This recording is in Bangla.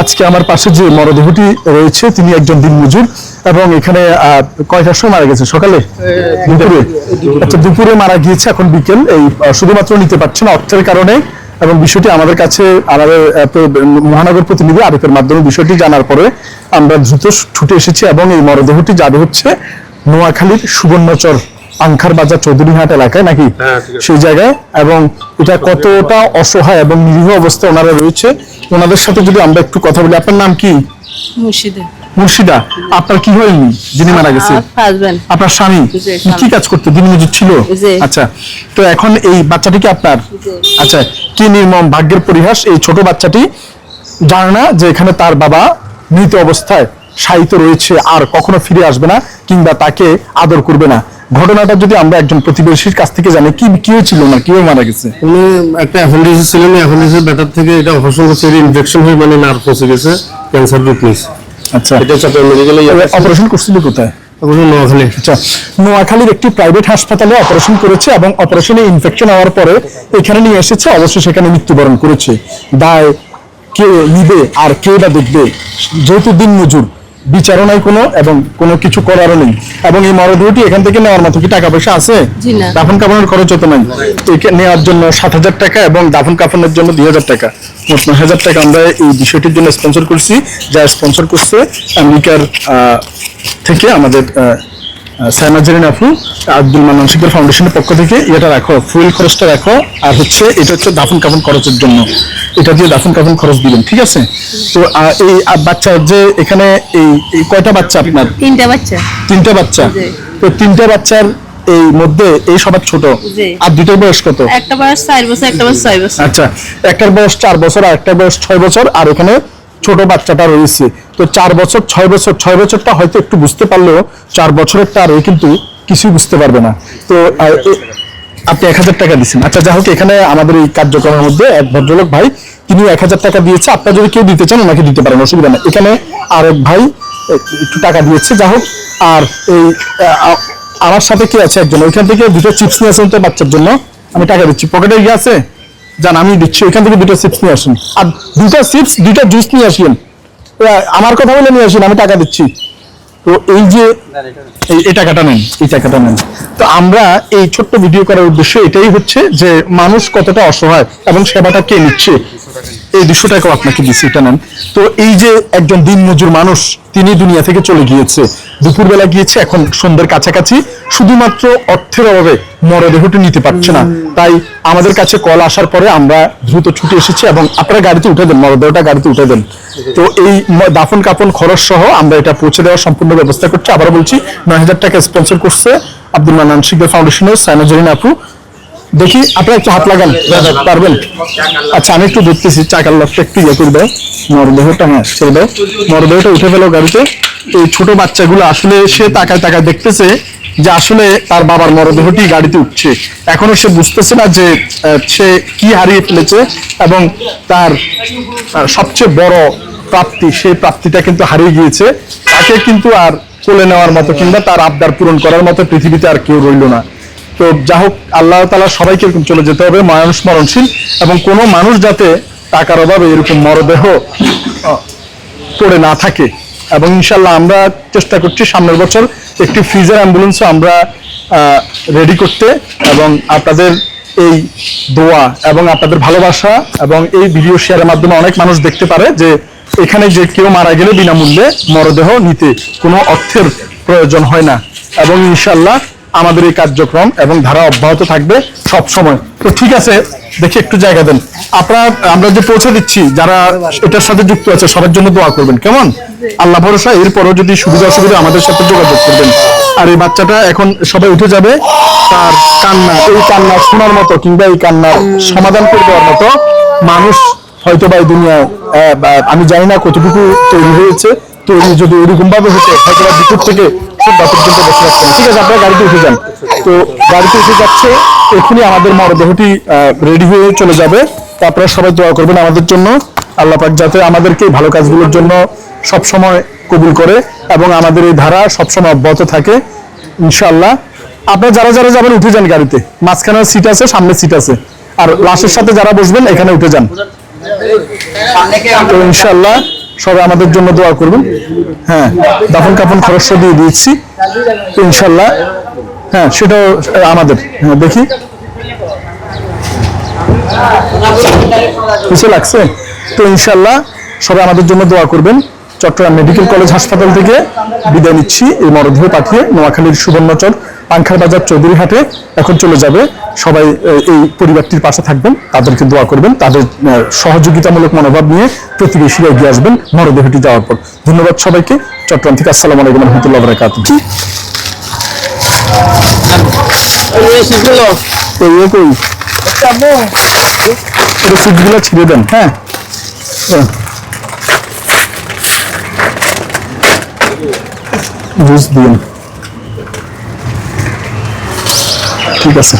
আজকে আমার পাশে যে রয়েছে, তিনি একজন এবং এখানে মারা গেছে? আচ্ছা দুপুরে মারা গিয়েছে এখন বিকেল। এই শুধুমাত্র নিতে পারছে না অর্থের কারণে এবং বিষয়টি আমাদের কাছে, আমাদের মহানগর প্রতিনিধি আরিফের মাধ্যমে বিষয়টি জানার পরে আমরা দ্রুত ছুটে এসেছি এবং এই মরদেহটি যাবে হচ্ছে নোয়াখালীর সুবর্ণচর আংখার বাজার চৌধুরীহাট এলাকায় নাকি? হ্যাঁ, ঠিক আছে। সেই জায়গায়। এবং এটা কতটা অসহায় এবং নিরীহ অবস্থা ওনারা রয়েছে। ওনাদের সাথে যদি আমরা একটু কথা বলি আপনার নাম কি? মুর্শিদে। মুর্শিদা। আপনার কি হয়নি? যিনি মারা গেছে। আপনার স্বামী? কি কাজ করতে? দিন মজুর ছিল? আচ্ছা তো এখন এই বাচ্চাটি কি আপনার? আচ্ছা কি নির্মম ভাগ্যের পরিহাস? এই ছোট বাচ্চাটি জানে না যে এখানে তার বাবা মৃত অবস্থায় শায়িত রয়েছে আর কখনো ফিরে আসবে না কিংবা তাকে আদর করবে না। ঘটনাটা যদি আমরা একজন প্রতিবেশীর কাছ থেকে জানি কি কি হয়েছিল? না কীভাবে মারা গেছে? উনি একটা অ্যাপেন্ডিক্স ছিলেন অ্যাপেন্ডিক্সের ব্যাটার থেকে এটা অপারেশন করছে ইনফেকশন হয়ে মানে নার্ভ পৌঁছে গেছে ক্যান্সার রূপ নিয়েছে আচ্ছা। এটা চাপে মেডিকেলে অপারেশন করছিল কোথায়? নোয়াখালী। আচ্ছা। নোয়াখালীর একটি প্রাইভেট হাসপাতালে অপারেশন করেছে এবং অপারেশনে ইনফেকশন হওয়ার পরে এখানে নিয়ে এসেছে অবশ্যই সেখানে মৃত্যুবরণ করেছে। দায় কে নিবে আর কে বা দেখবে? যেহেতু দিন মজুর। বিচারও নাই কোনো এবং কোনো কিছু করারও নেই। এবং এই মরদেহটি এখান থেকে নেওয়ার মতো কি টাকা পয়সা আছে? দাফন কাফনের খরচ হতো নাই। নেওয়ার জন্য সাত হাজার টাকা এবং দাফন কাফনের জন্য দুই হাজার টাকা। মোট নয় হাজার টাকা আমরা এই বিষয়টির জন্য স্পন্সর করছি। যা স্পন্সর করছে আমেরিকার আহ, থেকে আমাদের সাইমা জেরিন আপু আব্দুল মান্নান শিকদার ফাউন্ডেশনের পক্ষ থেকে এটা রাখো ফুয়েল খরচটা রাখো আর হচ্ছে এটা হচ্ছে দাফন কাফন খরচের জন্য। এটা দিয়ে দাফন কাফন খরচ দিবেন ঠিক আছে? তো এই বাচ্চা যে এখানে এই এই কয়টা বাচ্চা আপনার? তিনটা বাচ্চা। তিনটা বাচ্চা। তো তিনটা বাচ্চার এই মধ্যে এই সবার ছোট? আর দুটোর বয়স কত? একটা বয়স চার বছর একটা বয়স ছয় বছর। আচ্ছা একটার বয়স চার বছর আর একটা বয়স ছয় বছর আর এখানে ছোট বাচ্চাটা রয়েছে। তো চার বছর, ছয় বছর, ছয় বছরটা হয়তো একটু বুঝতে পারলেও চার বছরেরটা আর কিন্তু কিছুই বুঝতে পারবে না। তো আপনি এক হাজার টাকা দিচ্ছেন। আচ্ছা যাই হোক, এখানে আমাদের এই কার্যক্রমের মধ্যে এক ভদ্রলোক ভাই তিনি এক হাজার টাকা দিয়েছে। আপনার যদি কেউ দিতে চান, ওনাকে দিতে পারেন, অসুবিধা নেই। এখানে আর এক ভাই একটু টাকা দিয়েছে। যাই হোক, আর এই আমার সাথে কে আছে একজন? ওইখান থেকে দুটো চিপস নিয়ে আসেন তো বাচ্চার জন্য। আমি টাকা দিচ্ছি। পকেটে গিয়ে আছে? যান আমি দিচ্ছি, ওইখান থেকে দুটো চিপস নিয়ে আসুন। আর দুটো চিপস দুটো জুস নিয়ে আসেন। আমার কথা বলে নিয়ে আসুন, আমি টাকা দিচ্ছি। তো এই যে, এই এই টাকাটা নেন, এই টাকাটা নেন। তো আমরা এই ছোট্ট ভিডিও করার উদ্দেশ্য এটাই হচ্ছে যে, মানুষ কতটা অসহায় এবং সেবাটা কে নিচ্ছে? এই দুশো টাকাও আপনাকে দিচ্ছি, এটা নেন। তো এই যে একজন দিনমজুর মানুষ, তিনি দুনিয়া থেকে চলে গিয়েছে। দুপুরবেলা গিয়েছে এখন সন্ধ্যের কাছাকাছি। শুধুমাত্র অর্থের অভাবে মরদেহটি নিতে পারছে না। তাই আমাদের কাছে কল আসার পরে আমরা দ্রুত ছুটে এসেছি এবং আপনারা গাড়িতে উঠে দেন মরদেহটা গাড়িতে উঠে দেন। তো এই দাফন কাপন খরচ সহ আমরা এটা পৌঁছে দেওয়ার সম্পূর্ণ ব্যবস্থা করছি। আবার বলছি নয় হাজার টাকা স্পন্সর করছে আব্দুল মান্নান শিকদার ফাউন্ডেশনের সাইনাজরিন আপু দেখি আপনারা একটু হাত লাগান পারবেন? আচ্ছা আমি একটু দেখতেছি চাকার লকটা একটু ইয়ে করে দাও। মরদেহটা হ্যাঁ ছেড়ে দাও। মরদেহটা উঠে ফেলো গাড়িতে। এই ছোট বাচ্চাগুলো আসলে সে তাকায় তাকায় দেখতেছে যে আসলে তার বাবার মরদেহটি গাড়িতে উঠছে। এখনও সে বুঝতেছে না যে সে কি হারিয়ে ফেলেছে এবং তার সবচেয়ে বড় প্রাপ্তি, সেই প্রাপ্তিটা কিন্তু হারিয়ে গিয়েছে। তাকে কিন্তু আর কোলে নেওয়ার মতো কিংবা তার আবদার পূরণ করার মতো পৃথিবীতে আর কেউ রইল না। তো যা হোক, আল্লাহ তালা সবাইকে এরকম চলে যেতে হবে মানুষ মরণশীল এবং কোনো মানুষ যাতে টাকার অভাবে এরকম মরদেহ পড়ে না থাকে। এবং ইনশাল্লাহ আমরা চেষ্টা করছি সামনের বছর একটি ফ্রিজের অ্যাম্বুলেন্সও আমরা রেডি করতে এবং আপনাদের এই দোয়া এবং আপনাদের ভালোবাসা এবং এই ভিডিও শেয়ারের মাধ্যমে অনেক মানুষ দেখতে পারে যে এখানে যে কেউ মারা গেলে বিনামূল্যে মরদেহ নিতে কোনো অর্থের প্রয়োজন হয় না এবং ইনশাল্লাহ আমাদের এই কার্যক্রম এবং ধারা অব্যাহত থাকবে সব সময় তো ঠিক আছে, দেখি একটু জায়গা দেন। আপনারা, আমরা যে পৌঁছে দিচ্ছি, যারা এটার সাথে যুক্ত আছে, সবার জন্য দোয়া করবেন, কেমন? আল্লাহ ভরসা, এরপরও যদি সুবিধা অসুবিধা, আমাদের সাথে যোগাযোগ করবেন। আর এই বাচ্চাটা এখন সবাই উঠে যাবে, তার কান্না, এই কান্না শোনার মতো কিংবা এই কান্নার সমাধান করে দেওয়ার মতো মানুষ হয়তো বা এই দুনিয়ায় আমি জানি না কতটুকু তৈরি হয়েছে। তৈরি যদি ওইরকম ভাবে হতো হয়তো বা থেকে সন্ধ্যা পর্যন্ত বসে রাখতেন ঠিক আছে, আপনারা গাড়িতে উঠে যান। তো গাড়িতে উঠে যাচ্ছে এখনই আমাদের মরদেহটি রেডি হয়ে চলে যাবে। তো আপনারা সবাই দোয়া করবেন আমাদের জন্য। আল্লাহ পাক যাতে আমাদেরকে ভালো কাজগুলোর জন্য সব সময় কবুল করে এবং আমাদের এই ধারা সবসময় অব্যাহত থাকে, ইনশাআল্লাহ। আপনারা যারা যারা যাবেন, উঠে যান গাড়িতে। মাঝখানে সিট আছে, সামনে সিট আছে। আর লাশের সাথে যারা বসবেন, এখানে উঠে যান। ইনশাল্লাহ সবাই আমাদের জন্য দোয়া করবেন। হ্যাঁ দাফন কাফন খরচ দিয়ে দিয়েছি। ইনশাল্লাহ হ্যাঁ সেটাও আমাদের। হ্যাঁ, দেখি। কিছু লাগছে? তো ইনশাল্লাহ সবাই আমাদের জন্য দোয়া করবেন। চট্টগ্রাম মেডিকেল কলেজ হাসপাতাল থেকে বিদায় নিচ্ছি। এই মরদেহ পাঠিয়ে নোয়াখালীর সুবর্ণচর পাংখার বাজার চৌধুরী হাটে এখন চলে যাবে। সবাই এই পরিবারটির পাশে থাকবেন, তাদেরকে দোয়া করবেন, তাদের সহযোগিতামূলক মনোভাব নিয়ে প্রতিবেশীরা এগিয়ে আসবেন মরদেহটি যাওয়ার পর। ধন্যবাদ সবাইকে। চট্টগ্রাম থেকে আসসালামু আলাইকুম রহমতুল্লাহ বরাকাত ছিঁড়ে দেন হ্যাঁ। হ্যাঁ। বুঝ দিন ঠিক আছে